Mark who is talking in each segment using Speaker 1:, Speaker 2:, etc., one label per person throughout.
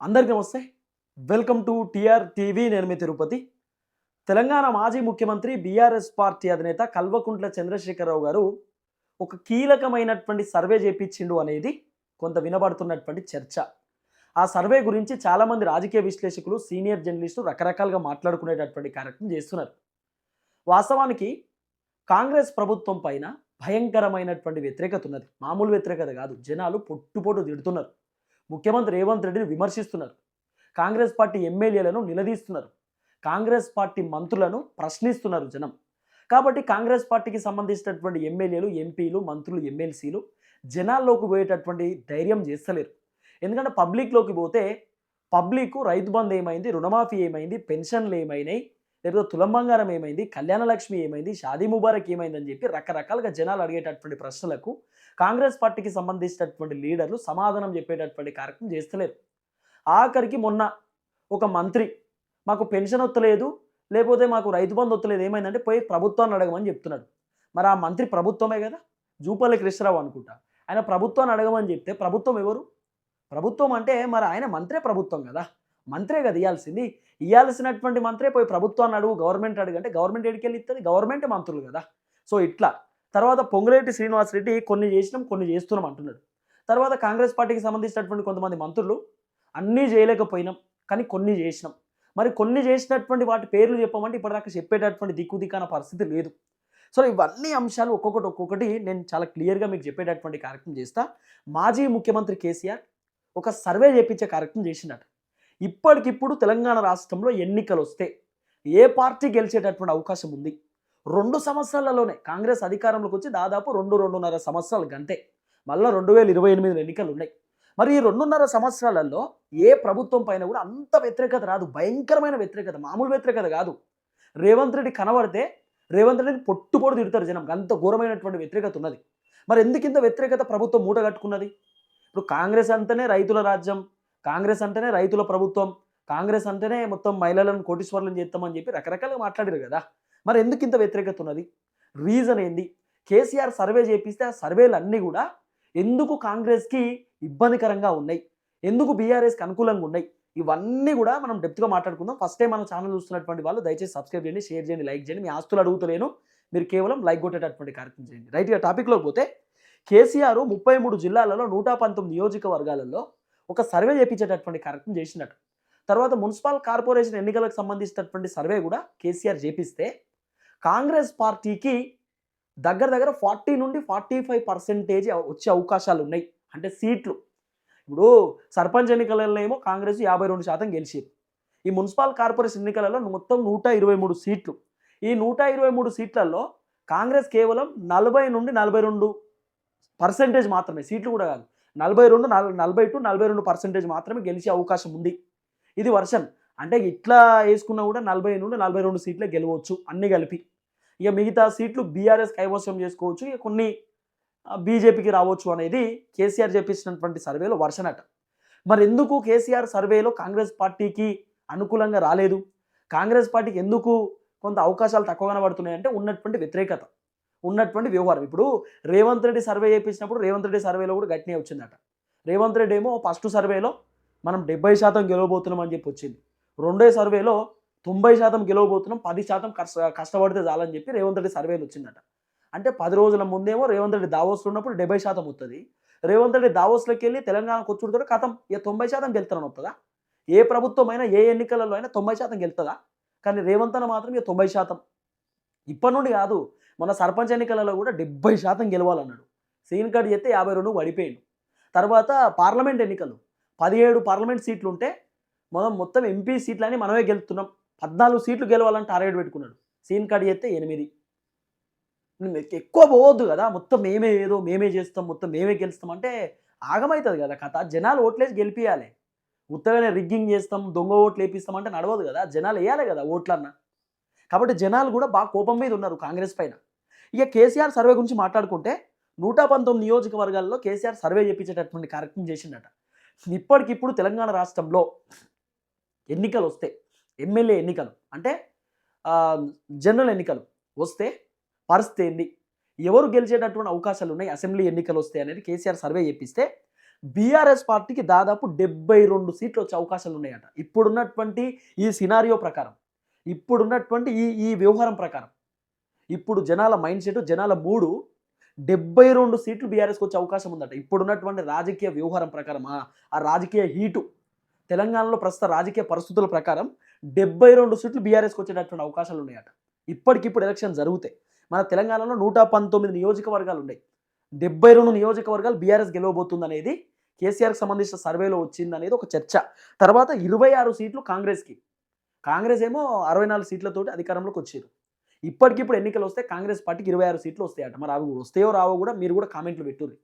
Speaker 1: అందరికీ నమస్తే. Welcome to TR TV. నేను మీ తిరుపతి. తెలంగాణ మాజీ ముఖ్యమంత్రి బీఆర్ఎస్ పార్టీ అధినేత కల్వకుంట్ల చంద్రశేఖరరావు గారు ఒక కీలకమైనటువంటి సర్వే చేపించిండు అనేది కొంత వినబడుతున్నటువంటి చర్చ. ఆ సర్వే గురించి చాలామంది రాజకీయ విశ్లేషకులు సీనియర్ జర్నలిస్టులు రకరకాలుగా మాట్లాడుకునేటటువంటి కార్యక్రమం చేస్తున్నారు. వాస్తవానికి కాంగ్రెస్ ప్రభుత్వం పైన భయంకరమైనటువంటి వ్యతిరేకత ఉన్నది. మామూలు వ్యతిరేకత కాదు. జనాలు పొట్టుపోటు తిడుతున్నారు. ముఖ్యమంత్రి రేవంత్ రెడ్డిని విమర్శిస్తున్నారు. కాంగ్రెస్ పార్టీ ఎమ్మెల్యేలను నిలదీస్తున్నారు. కాంగ్రెస్ పార్టీ మంత్రులను ప్రశ్నిస్తున్నారు జనం. కాబట్టి కాంగ్రెస్ పార్టీకి సంబంధించినటువంటి ఎమ్మెల్యేలు ఎంపీలు మంత్రులు ఎమ్మెల్సీలు జనాల్లోకి పోయేటటువంటి ధైర్యం చేస్తలేరు. ఎందుకంటే పబ్లిక్లోకి పోతే పబ్లిక్ రైతు బంద్ ఏమైంది? రుణమాఫీ ఏమైంది? పెన్షన్లు ఏమైనాయి? లేకపోతే తులం బంగారం ఏమైంది? కళ్యాణ లక్ష్మి ఏమైంది? షాదీ ముబారక్ ఏమైందని చెప్పి రకరకాలుగా జనాలు అడిగేటటువంటి ప్రశ్నలకు కాంగ్రెస్ పార్టీకి సంబంధించినటువంటి లీడర్లు సమాధానం చెప్పేటటువంటి కార్యక్రమం చేస్తలేరు. ఆఖరికి మొన్న ఒక మంత్రి మాకు పెన్షన్ వత్తలేదు లేకపోతే మాకు రైతు బంధు వత్తలేదు ఏమైందంటే పోయి ప్రభుత్వాన్ని అడగమని చెప్తున్నాడు. మరి ఆ మంత్రి ప్రభుత్వమే కదా? జూపల్లి కృష్ణరావు అనుకుంటా. ఆయన ప్రభుత్వాన్ని అడగమని చెప్తే ప్రభుత్వం ఎవరు? ప్రభుత్వం అంటే మరి ఆయన మంత్రే ప్రభుత్వం కదా? మంత్రే కదా ఇవ్వాల్సింది ఇవ్వాల్సినటువంటి మంత్రే పోయి ప్రభుత్వాన్ని అడుగు గవర్నమెంట్ అడుగు. అంటే గవర్నమెంట్ ఎడికి వెళ్ళి ఇస్తుంది గవర్నమెంట్ మంత్రులు కదా. సో ఇట్లా. తర్వాత పొంగులేటి శ్రీనివాసరెడ్డి కొన్ని చేసినాం కొన్ని చేస్తున్నాం అంటున్నాడు. తర్వాత కాంగ్రెస్ పార్టీకి సంబంధించినటువంటి కొంతమంది మంత్రులు అన్నీ చేయలేకపోయినాం కానీ కొన్ని చేసినాం. మరి కొన్ని చేసినటువంటి వాటి పేర్లు చెప్పమంటే ఇప్పటిదాకా చెప్పేటటువంటి దిక్కు దిక్కాన పరిస్థితి లేదు. సో ఇవన్నీ అంశాలు ఒక్కొక్కటి ఒక్కొక్కటి నేను చాలా క్లియర్గా మీకు చెప్పేటటువంటి కార్యక్రమం చేస్తా. మాజీ ముఖ్యమంత్రి కేసీఆర్ ఒక సర్వే చేపించే కార్యక్రమం చేసినట్టు ఇప్పటికిప్పుడు తెలంగాణ రాష్ట్రంలో ఎన్నికలు వస్తే ఏ పార్టీ గెలిచేటటువంటి అవకాశం ఉంది? రెండు సంవత్సరాలలోనే కాంగ్రెస్ అధికారంలోకి వచ్చి దాదాపు రెండు రెండున్నర సంవత్సరాలు గంతే. మళ్ళీ రెండు వేల ఇరవై ఎనిమిది ఎన్నికలు ఉన్నాయి మరి ఈ రెండున్నర సంవత్సరాలలో ఏ ప్రభుత్వం పైన కూడా అంత వ్యతిరేకత రాదు. భయంకరమైన వ్యతిరేకత మామూలు వ్యతిరేకత కాదు. రేవంత్ రెడ్డి కనబడితే రేవంత్ రెడ్డిని పొట్టు పొడు తిడతారు జనం. అంత ఘోరమైనటువంటి వ్యతిరేకత ఉన్నది. మరి ఎందుకు ఇంత వ్యతిరేకత ప్రభుత్వం మూట కట్టుకున్నది? ఇప్పుడు కాంగ్రెస్ అంతనే రైతుల రాజ్యం. కాంగ్రెస్ అంటేనే రైతుల ప్రభుత్వం కాంగ్రెస్ అంటేనే మొత్తం మహిళలను కోటీశ్వర్లను చేస్తామని చెప్పి రకరకాలుగా మాట్లాడారు కదా. మరి ఎందుకు ఇంత వ్యతిరేకత ఉన్నది? రీజన్ ఏంది? కేసీఆర్ సర్వే చేపిస్తే ఆ సర్వేలు అన్నీ కూడా ఎందుకు కాంగ్రెస్కి ఇబ్బందికరంగా ఉన్నాయి? ఎందుకు బీఆర్ఎస్కి అనుకూలంగా ఉన్నాయి? ఇవన్నీ కూడా మనం డెప్త్గా మాట్లాడుకుందాం. ఫస్ట్ టైం మన ఛానల్ చూస్తున్నటువంటి వాళ్ళు దయచేసి సబ్స్క్రైబ్ చేయండి షేర్ చేయండి లైక్ చేయండి. మీ ఆస్తులు అడుగుతలేను. మీరు కేవలం లైక్ కొట్టేటటువంటి కార్యక్రమం చేయండి. రైట్గా టాపిక్లోకి పోతే కేసీఆర్ ముప్పై మూడు జిల్లాలలో నూట పంతొమ్మిది నియోజకవర్గాలలో ఒక సర్వే చేపించేటటువంటి కార్యక్రమం చేసినట్టు. తర్వాత మున్సిపల్ కార్పొరేషన్ ఎన్నికలకు సంబంధించినటువంటి సర్వే కూడా కేసీఆర్ చేపిస్తే కాంగ్రెస్ పార్టీకి దగ్గర దగ్గర ఫార్టీ నుండి ఫార్టీ ఫైవ్ పర్సెంటేజ్ వచ్చే అవకాశాలు ఉన్నాయి. అంటే సీట్లు. ఇప్పుడు సర్పంచ్ ఎన్నికలలో ఏమో కాంగ్రెస్ యాభై రెండు శాతం గెలిచింది. ఈ మున్సిపల్ కార్పొరేషన్ ఎన్నికలలో మొత్తం నూట ఇరవై మూడు సీట్లు. ఈ నూట ఇరవై మూడు సీట్లలో కాంగ్రెస్ కేవలం నలభై నుండి నలభై రెండు పర్సెంటేజ్ మాత్రమే సీట్లు కూడా కాదు. నలభై రెండు నలభై టు నలభై రెండు పర్సెంటేజ్ మాత్రమే గెలిచే అవకాశం ఉంది. ఇది వర్షన్ అంటే ఇట్లా వేసుకున్నా కూడా నలభై నుండి నలభై రెండు సీట్లే గెలవచ్చు అన్ని కలిపి. ఇక మిగతా సీట్లు బీఆర్ఎస్ కైవసం చేసుకోవచ్చు ఇక కొన్ని బీజేపీకి రావచ్చు అనేది కేసీఆర్ చేపించినటువంటి సర్వేలో వర్షన్ అట మరి ఎందుకు కేసీఆర్ సర్వేలో కాంగ్రెస్ పార్టీకి అనుకూలంగా రాలేదు? కాంగ్రెస్ పార్టీకి ఎందుకు కొంత అవకాశాలు తక్కువ కనబడుతున్నాయి అంటే ఉన్నటువంటి వ్యతిరేకత. ఉన్నటువంటి వ్యవహారం. ఇప్పుడు రేవంత్ రెడ్డి సర్వే చేయించినప్పుడు రేవంత్ రెడ్డి సర్వేలో కూడా గట్టినే వచ్చిందట. రేవంత్ రెడ్డి ఏమో ఫస్ట్ సర్వేలో మనం డెబ్బై శాతం గెలవబోతున్నాం అని చెప్పి వచ్చింది. రెండో సర్వేలో తొంభై శాతం గెలవబోతున్నాం పది శాతం కష్ట కష్టపడితే చాలని చెప్పి రేవంత్ రెడ్డి సర్వేలు వచ్చిందట. అంటే పది రోజుల ముందేమో రేవంత్ రెడ్డి దావోస్లో ఉన్నప్పుడు డెబ్బై శాతం వస్తుంది రేవంత్ రెడ్డి దావోస్లోకి వెళ్ళి తెలంగాణకు వచ్చుడుతో కథం ఇక తొంభై శాతం గెలుతారని వస్తుందా ఏ ప్రభుత్వం అయినా ఏ ఎన్నికలలో అయినా తొంభై శాతం గెలుతుందా? కానీ రేవంత్ అన్న మాత్రం ఇక తొంభై శాతం. ఇప్పటి నుండి కాదు మన సర్పంచ్ ఎన్నికలలో కూడా డెబ్బై శాతం గెలవాలన్నాడు. సీన్ కార్డు చేస్తే యాభై రెండు పడిపోయాడు. తర్వాత పార్లమెంట్ ఎన్నికలు. పదిహేడు పార్లమెంట్ సీట్లు ఉంటే మనం మొత్తం ఎంపీ సీట్లని మనమే గెలుతున్నాం పద్నాలుగు సీట్లు గెలవాలని టార్గెట్ పెట్టుకున్నాడు. సీన్ కార్డు చేస్తే ఎనిమిది. ఎక్కువ పోవద్దు కదా మొత్తం మేమే ఏదో మేమే చేస్తాం మొత్తం మేమే గెలుస్తాం అంటే ఆగమవుతుంది కదా కథ. జనాలు ఓట్లేసి గెలిపియాలి. ఉత్తగానే రిగ్గింగ్ చేస్తాం దొంగ ఓట్లు వేపిస్తాం అంటే నడవదు కదా. జనాలు వేయాలి కదా ఓట్లన్నా. కాబట్టి జనాలు కూడా బాగా కోపం మీద ఉన్నారు కాంగ్రెస్ పైన. ఇక కేసీఆర్ సర్వే గురించి మాట్లాడుకుంటే నూట పంతొమ్మిది నియోజకవర్గాల్లో కేసీఆర్ సర్వే చేపించేటటువంటి కార్యక్రమం చేసిండట. ఇప్పటికిప్పుడు తెలంగాణ రాష్ట్రంలో ఎన్నికలు వస్తే ఎమ్మెల్యే ఎన్నికలు అంటే జనరల్ ఎన్నికలు వస్తే పరిస్థితి ఏంది? ఎవరు గెలిచేటటువంటి అవకాశాలు ఉన్నాయి? అసెంబ్లీ ఎన్నికలు వస్తాయి అనేది కేసీఆర్ సర్వే చేపిస్తే బీఆర్ఎస్ పార్టీకి దాదాపు డెబ్బై రెండు సీట్లు వచ్చే అవకాశాలు ఉన్నాయట. ఇప్పుడున్నటువంటి ఈ సినారియో ప్రకారం ఇప్పుడున్నటువంటి ఈ ఈ వ్యవహారం ప్రకారం. ఇప్పుడు జనాల మైండ్ సెట్ జనాల మూడు డెబ్బై రెండు సీట్లు బీఆర్ఎస్కి వచ్చే అవకాశం ఉందట. ఇప్పుడున్నటువంటి రాజకీయ వ్యవహారం ప్రకారం ఆ ఆ రాజకీయ హీటు తెలంగాణలో ప్రస్తుత రాజకీయ పరిస్థితుల ప్రకారం డెబ్బై రెండు సీట్లు బీఆర్ఎస్కి వచ్చేటటువంటి అవకాశాలు ఉన్నాయట. ఇప్పటికిప్పుడు ఎలక్షన్ జరుగుతాయి. మన తెలంగాణలో నూట పంతొమ్మిది నియోజకవర్గాలు ఉన్నాయి డెబ్బై రెండు నియోజకవర్గాలు బీఆర్ఎస్ గెలవబోతుంది అనేది కేసీఆర్కి సంబంధించిన సర్వేలో వచ్చింది అనేది ఒక చర్చ. తర్వాత ఇరవై ఆరు సీట్లు కాంగ్రెస్కి. కాంగ్రెస్ ఏమో అరవై నాలుగు సీట్లతోటి అధికారంలోకి వచ్చారు. ఇప్పటికిప్పుడు ఎన్నికలు వస్తే కాంగ్రెస్ పార్టీకి ఇరవై ఆరు సీట్లు వస్తాయట. మరి అవి వస్తాయో రావో కూడా మీరు కూడా కామెంట్లు పెట్టుర్రి.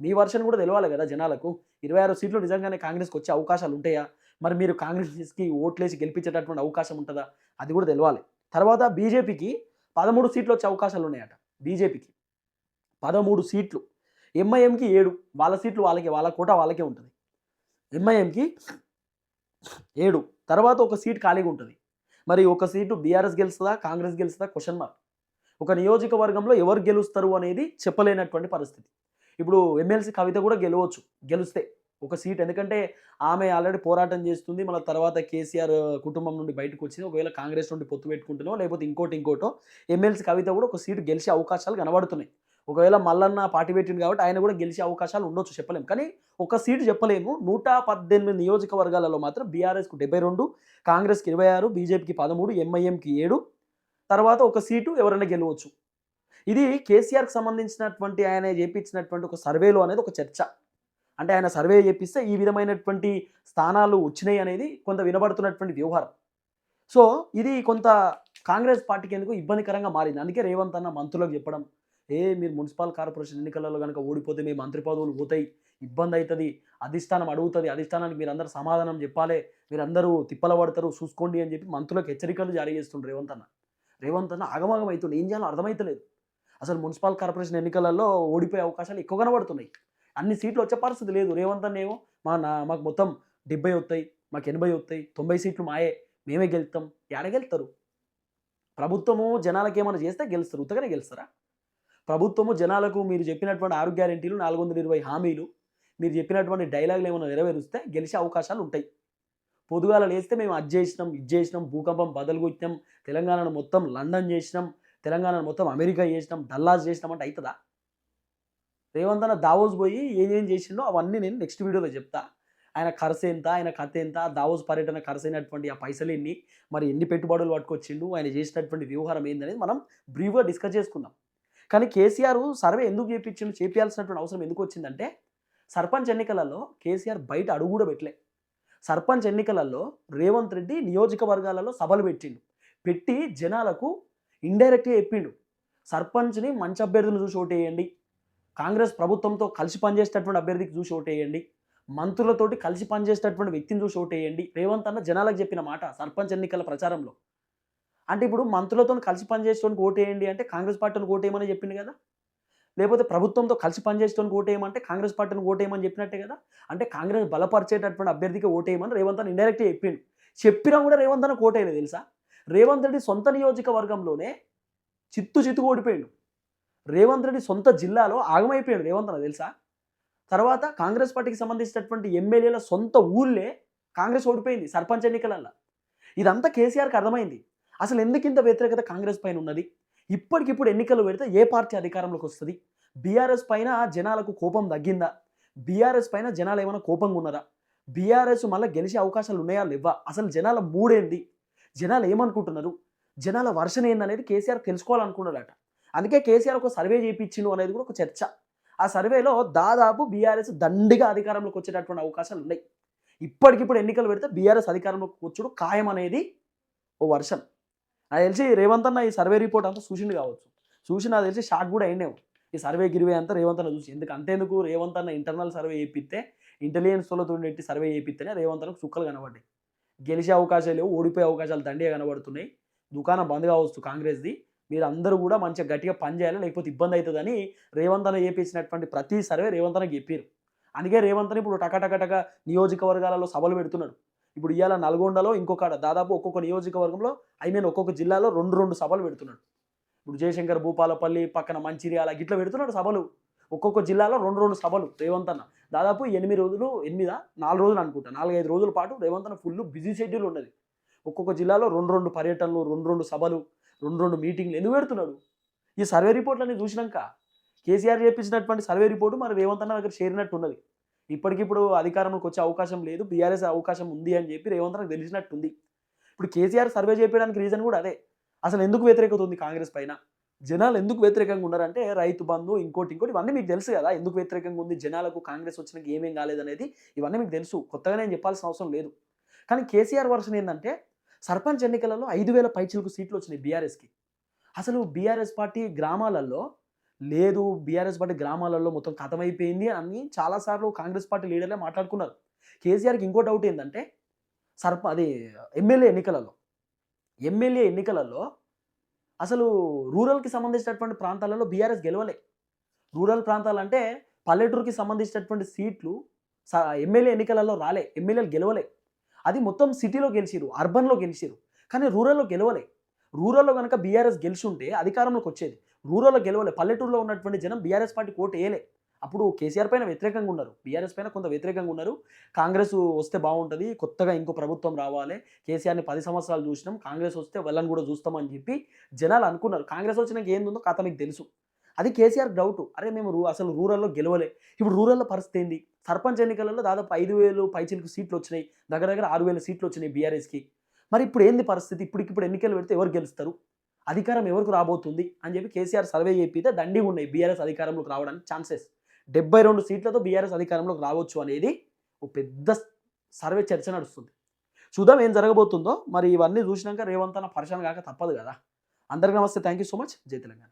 Speaker 1: మీ వర్షన్ కూడా తెలవాలి కదా జనాలకు. ఇరవై ఆరు సీట్లు నిజంగానే కాంగ్రెస్కి వచ్చే అవకాశాలు ఉంటాయా? మరి మీరు కాంగ్రెస్కి ఓట్లేసి గెలిపించేటటువంటి అవకాశం ఉంటుందా? అది కూడా తెలవాలి. తర్వాత బీజేపీకి పదమూడు సీట్లు వచ్చే అవకాశాలు ఉన్నాయట బీజేపీకి. పదమూడు సీట్లు. ఎంఐఎంకి ఏడు. వాళ్ళ సీట్లు వాళ్ళకి వాళ్ళ కోట వాళ్ళకే ఉంటుంది. ఎంఐఎంకి ఏడు. తర్వాత ఒక సీట్ ఖాళీగా ఉంటుంది. మరి ఒక సీటు బీఆర్ఎస్ గెలుస్తుందా కాంగ్రెస్ గెలుస్తుందా? క్వశ్చన్ మార్క్ ఒక నియోజకవర్గంలో ఎవరు గెలుస్తారు అనేది చెప్పలేనటువంటి పరిస్థితి. ఇప్పుడు ఎమ్మెల్సీ కవిత కూడా గెలవచ్చు గెలుస్తే ఒక సీట్. ఎందుకంటే ఆమె ఆల్రెడీ పోరాటం చేస్తుంది. మన తర్వాత కేసీఆర్ కుటుంబం నుండి బయటకు వచ్చింది. ఒకవేళ కాంగ్రెస్ నుండి పొత్తు పెట్టుకుంటున్నో లేకపోతే ఇంకోటి ఇంకోటో ఎమ్మెల్సీ కవిత కూడా ఒక సీటు గెలిచే అవకాశాలు కనబడుతున్నాయి. ఒకవేళ మల్లన్న పార్టీ పెట్టింది కాబట్టి ఆయన కూడా గెలిచే అవకాశాలు ఉండొచ్చు చెప్పలేము కానీ ఒక సీటు చెప్పలేము. నూట పద్దెనిమిది నియోజకవర్గాలలో మాత్రం బీఆర్ఎస్కు డెబ్బై రెండు కాంగ్రెస్కి ఇరవై ఆరు బీజేపీకి పదమూడు ఎంఐఎంకి ఏడు. తర్వాత ఒక సీటు ఎవరైనా గెలవచ్చు. ఇది కేసీఆర్కి సంబంధించినటువంటి ఆయన చేపించినటువంటి ఒక సర్వేలో అనేది ఒక చర్చ. అంటే ఆయన సర్వే చేపిస్తే ఈ విధమైనటువంటి స్థానాలు వచ్చినాయి అనేది కొంత వినబడుతున్నటువంటి వ్యవహారం. సో ఇది కొంత కాంగ్రెస్ పార్టీకి ఎందుకు ఇబ్బందికరంగా మారింది. అందుకే రేవంత్ అన్న మంత్రులకు చెప్పడం ఏ మీరు మున్సిపల్ కార్పొరేషన్ ఎన్నికలలో కనుక ఓడిపోతే మీ మంత్రి పదవులు పోతాయి ఇబ్బంది అవుతుంది అధిష్టానం అడుగుతుంది అధిష్టానానికి మీరందరూ సమాధానం చెప్పాలి మీరందరూ తిప్పల పడతారు చూసుకోండి అని చెప్పి మంత్రులకు హెచ్చరికలు జారీ చేస్తుండ్రు రేవంత్ అన్న. రేవంత్ అన్న ఆగమాగం అవుతుంది ఏం చేయాలో అర్థమవుతలేదు అసలు మున్సిపల్ కార్పొరేషన్ ఎన్నికలలో ఓడిపోయే అవకాశాలు ఎక్కువ కనబడుతున్నాయి. అన్ని సీట్లు వచ్చే పరిస్థితి లేదు రేవంత్ అన్న ఏమో మా నా మాకు మొత్తం డెబ్బై వస్తాయి మాకు ఎనభై వస్తాయి తొంభై సీట్లు మాయే మేమే గెలుస్తాం ఎడ గెలుస్తారు? ప్రభుత్వము జనాలకి ఏమైనా చేస్తే గెలుస్తారు ఉత్తగానే గెలుస్తారా? ప్రభుత్వము జనాలకు మీరు చెప్పినటువంటి ఆరోగ్య గ్యారెంటీలు నాలుగు వందల ఇరవై హామీలు మీరు చెప్పినటువంటి డైలాగులు ఏమైనా నెరవేరుస్తే గెలిచే అవకాశాలు ఉంటాయి. పొదుగాల లేస్తే మేము అది చేసినాం ఇది చేసినాం భూకంపం బదులు కొట్టినాం తెలంగాణను మొత్తం లండన్ చేసినాం తెలంగాణను మొత్తం అమెరికా చేసినాం డల్లాస్ చేసినాం అంటే అవుతుందా రేవంత్ అన్న దావోస్ పోయి ఏమేం చేసిండో అవన్నీ నేను నెక్స్ట్ వీడియోలో చెప్తా. ఆయన ఖర్చు ఎంత ఆయన కథ ఎంత దావోస్ పర్యటన ఖర్చు అయినటువంటి ఆ పైసలు ఎన్ని మరి ఎన్ని పెట్టుబడులు పట్టుకొచ్చిండు ఆయన చేసినటువంటి వ్యవహారం ఏందనేది మనం బ్రీఫ్గా డిస్కస్ చేసుకుందాం. కానీ కేసీఆర్ సర్వే ఎందుకు చేయించిండు చేపించాల్సినటువంటి అవసరం ఎందుకు వచ్చిందంటే సర్పంచ్ ఎన్నికలలో కేసీఆర్ బయట అడుగు కూడా పెట్టలే. సర్పంచ్ ఎన్నికలలో రేవంత్ రెడ్డి నియోజకవర్గాలలో సభలు పెట్టిండు. పెట్టి జనాలకు ఇండైరెక్ట్గా చెప్పిండు. సర్పంచ్ని మంచి అభ్యర్థులు చూసి ఓటేయండి. కాంగ్రెస్ ప్రభుత్వంతో కలిసి పనిచేసేటటువంటి అభ్యర్థికి చూసి ఓటేయండి. మంత్రులతోటి కలిసి పనిచేసేటటువంటి వ్యక్తిని చూసి ఓటేయండి. రేవంత్ అన్న జనాలకు చెప్పిన మాట సర్పంచ్ ఎన్నికల ప్రచారంలో. అంటే ఇప్పుడు మంత్రులతో కలిసి పనిచేసేటోనికి ఓటేయండి అంటే కాంగ్రెస్ పార్టీని ఓటేయమని చెప్పింది కదా? లేకపోతే ప్రభుత్వంతో కలిసి పనిచేసేటోనికి ఓటేయమంటే కాంగ్రెస్ పార్టీని ఓటేయమని చెప్పినట్టే కదా? అంటే కాంగ్రెస్ బలపరిచేటటువంటి అభ్యర్థికి ఓటేయమని రేవంత్ అని ఇండైరెక్ట్గా చెప్పిండు. చెప్పినా కూడా రేవంత్ అని ఓటేయలేదు తెలుసా? రేవంత్ రెడ్డి సొంత నియోజకవర్గంలోనే చిత్తు చిత్తు ఓడిపోయాడు. రేవంత్ రెడ్డి సొంత జిల్లాలో ఆగమైపోయాడు రేవంత్ అని తెలుసా? తర్వాత కాంగ్రెస్ పార్టీకి సంబంధించినటువంటి ఎమ్మెల్యేల సొంత ఊళ్ళే కాంగ్రెస్ ఓడిపోయింది సర్పంచ్ ఎన్నికలలో ఇదంతా కేసీఆర్కి అర్థమైంది. అసలు ఎందుకు ఇంత వ్యతిరేకత కాంగ్రెస్ పైన ఉన్నది? ఇప్పటికిప్పుడు ఎన్నికలు పెడితే ఏ పార్టీ అధికారంలోకి వస్తుంది? బీఆర్ఎస్ పైన జనాలకు కోపం తగ్గిందా? బీఆర్ఎస్ పైన జనాలు ఏమైనా కోపంగా ఉన్నారా? బీఆర్ఎస్ మళ్ళీ గెలిచే అవకాశాలు ఉన్నాయా లేవా? అసలు జనాల మూడేంది జనాలు ఏమనుకుంటున్నారు? జనాల వర్షన్ ఏందనేది కేసీఆర్ తెలుసుకోవాలనుకున్నాడట. అందుకే కేసీఆర్ ఒక సర్వే చేయించిండు అనేది కూడా ఒక చర్చ. ఆ సర్వేలో దాదాపు బీఆర్ఎస్ దండిగా అధికారంలోకి వచ్చేటటువంటి అవకాశాలు ఉన్నాయి. ఇప్పటికిప్పుడు ఎన్నికలు పెడితే బీఆర్ఎస్ అధికారంలోకి వచ్చుడు ఖాయం అనేది ఓ వర్షన్. నాకు తెలిసి రేవంత్ అన్న ఈ సర్వే రిపోర్ట్ అంతా చూసిండు కావచ్చు. చూసి నాకు తెలిసి షాక్ కూడా అయినావు ఈ సర్వే గిరివే అంతా రేవంత్ అన్న చూసి. ఎందుకు అంతేందుకు రేవంత్ అన్న ఇంటర్నల్ సర్వే చేపిస్తే ఇంటెలిజెన్స్ వాళ్ళతో పెట్టి సర్వే చేపిస్తేనే రేవంత్ అన్నకు సుక్కలు కనబడ్డాయి. గెలిచే అవకాశాలు లేవు ఓడిపోయే అవకాశాలు దండిగా కనబడుతున్నాయి. దుకాణం బంద్ కావచ్చు కాంగ్రెస్ది. మీరు అందరూ కూడా మంచిగా గట్టిగా పనిచేయాలి లేకపోతే ఇబ్బంది అవుతుందని రేవంత్ అన్న చేపించినటువంటి ప్రతి సర్వే రేవంత్ అన్నకి చెప్పారు. అందుకే రేవంత్ ఇప్పుడు టకటకటక నియోజకవర్గాలలో సభలు పెడుతున్నాడు. ఇప్పుడు ఇవాళ నల్గొండలో ఇంకొక దాదాపు ఒక్కొక్క నియోజకవర్గంలో ఐ మీన్ ఒక్కొక్క జిల్లాలో రెండు రెండు సభలు పెడుతున్నాడు. ఇప్పుడు జయశంకర్ భూపాలపల్లి పక్కన మంచిర్యాల గిట్ల పెడుతున్నాడు సభలు. ఒక్కొక్క జిల్లాలో రెండు రెండు సభలు. రేవంత్ అన్న. దాదాపు ఎనిమిది రోజులు ఎనిమిదా? నాలుగు రోజులు అనుకుంటా. నాలుగైదు రోజుల పాటు రేవంత్ అన్న ఫుల్ బిజీ షెడ్యూల్ ఉన్నది. ఒక్కొక్క జిల్లాలో రెండు రెండు పర్యటనలు రెండు రెండు సభలు రెండు రెండు మీటింగ్లు ఎందుకు పెడుతున్నాడు? ఈ సర్వే రిపోర్ట్లన్నీ చూసినాక కేసీఆర్ చేపించినటువంటి సర్వే రిపోర్టు మరి రేవంత్ అన్న దగ్గర చేరినట్టు ఉన్నది. ఇప్పటికిప్పుడు అధికారంలోకి వచ్చే అవకాశం లేదు బీఆర్ఎస్ అవకాశం ఉంది అని చెప్పి రేవంత్ నాకు తెలిసినట్టుంది. ఇప్పుడు కేసీఆర్ సర్వే చేయడానికి రీజన్ కూడా అదే. అసలు ఎందుకు వ్యతిరేకత ఉంది కాంగ్రెస్ పైన? జనాలు ఎందుకు వ్యతిరేకంగా ఉన్నారంటే రైతు బంధు ఇంకోటి ఇంకోటి ఇవన్నీ మీకు తెలుసు కదా. ఎందుకు వ్యతిరేకంగా ఉంది? జనాలకు కాంగ్రెస్ వచ్చినాక ఏమేం కాలేదనేది ఇవన్నీ మీకు తెలుసు. కొత్తగా నేను చెప్పాల్సిన అవసరం లేదు. కానీ కేసీఆర్ వర్షన్ ఏంటంటే సర్పంచ్ ఎన్నికలలో ఐదు వేల పైచిలకు సీట్లు వచ్చినాయి బీఆర్ఎస్కి. అసలు బీఆర్ఎస్ పార్టీ గ్రామాలలో లేదు బీఆర్ఎస్ పార్టీ గ్రామాలలో మొత్తం కథమైపోయింది అని చాలాసార్లు కాంగ్రెస్ పార్టీ లీడర్లే మాట్లాడుకున్నారు. కేసీఆర్కి ఇంకో డౌట్ ఏంటంటే సర్ప అది ఎమ్మెల్యే ఎన్నికలలో ఎమ్మెల్యే ఎన్నికలలో అసలు రూరల్కి సంబంధించినటువంటి ప్రాంతాలలో బీఆర్ఎస్ గెలవలే. రూరల్ ప్రాంతాలు అంటే పల్లెటూరుకి సంబంధించినటువంటి సీట్లు స- ఎమ్మెల్యే ఎన్నికలలో రాలే ఎమ్మెల్యేలు గెలవలే. అది మొత్తం సిటీలో గెలిచిరు అర్బన్లో గెలిచిరు కానీ రూరల్లో గెలవలే. రూరల్లో కనుక బీఆర్ఎస్ గెలిచి ఉంటే అధికారంలోకి వచ్చేది. రూరల్లో గెలవలే. పల్లెటూరులో ఉన్నటువంటి జనం బీఆర్ఎస్ పార్టీ ఓటు వేయలే. అప్పుడు కేసీఆర్ పైన వ్యతిరేకంగా ఉన్నారు. బీఆర్ఎస్ పైన కొంత వ్యతిరేకంగా ఉన్నారు. కాంగ్రెస్ వస్తే బాగుంటుంది. కొత్తగా ఇంకో ప్రభుత్వం రావాలి. కేసీఆర్ని పది సంవత్సరాలు చూసినాం. కాంగ్రెస్ వస్తే వాళ్ళని కూడా చూస్తామని చెప్పి జనాలు అనుకున్నారు. కాంగ్రెస్ వచ్చినాక ఏందో కథ మీకు తెలుసు. అది కేసీఆర్ డౌట్. అరే మేము రూ- అసలు రూరల్లో గెలవలే. ఇప్పుడు రూరల్లో పరిస్థితి ఏంది? సర్పంచ్ ఎన్నికలలో దాదాపు ఐదు వేలు పైచిలకు సీట్లు వచ్చినాయి. దగ్గర దగ్గర ఆరు వేల సీట్లు వచ్చినాయి బీఆర్ఎస్కి. మరి ఇప్పుడు ఏంది పరిస్థితి? ఇప్పటికిప్పుడు ఎన్నికలు పెడితే ఎవరు గెలుస్తారు? అధికారం ఎవరికి రాబోతుంది అని చెప్పి కేసీఆర్ సర్వే చెప్పితే దండిగా ఉన్నాయి బీఆర్ఎస్ అధికారంలోకి రావడానికి ఛాన్సెస్. డెబ్బై రెండు సీట్లతో బీఆర్ఎస్ అధికారంలోకి రావచ్చు అనేది ఒక పెద్ద సర్వే చర్చ నడుస్తుంది. చూద్దాం ఏం జరగబోతుందో. మరి ఇవన్నీ చూసినాక రేవంత్ అన్న పరిశాన్ కాక తప్పదు కదా. అందరికీ నమస్తే. Thank you so much. జై తెలంగాణ.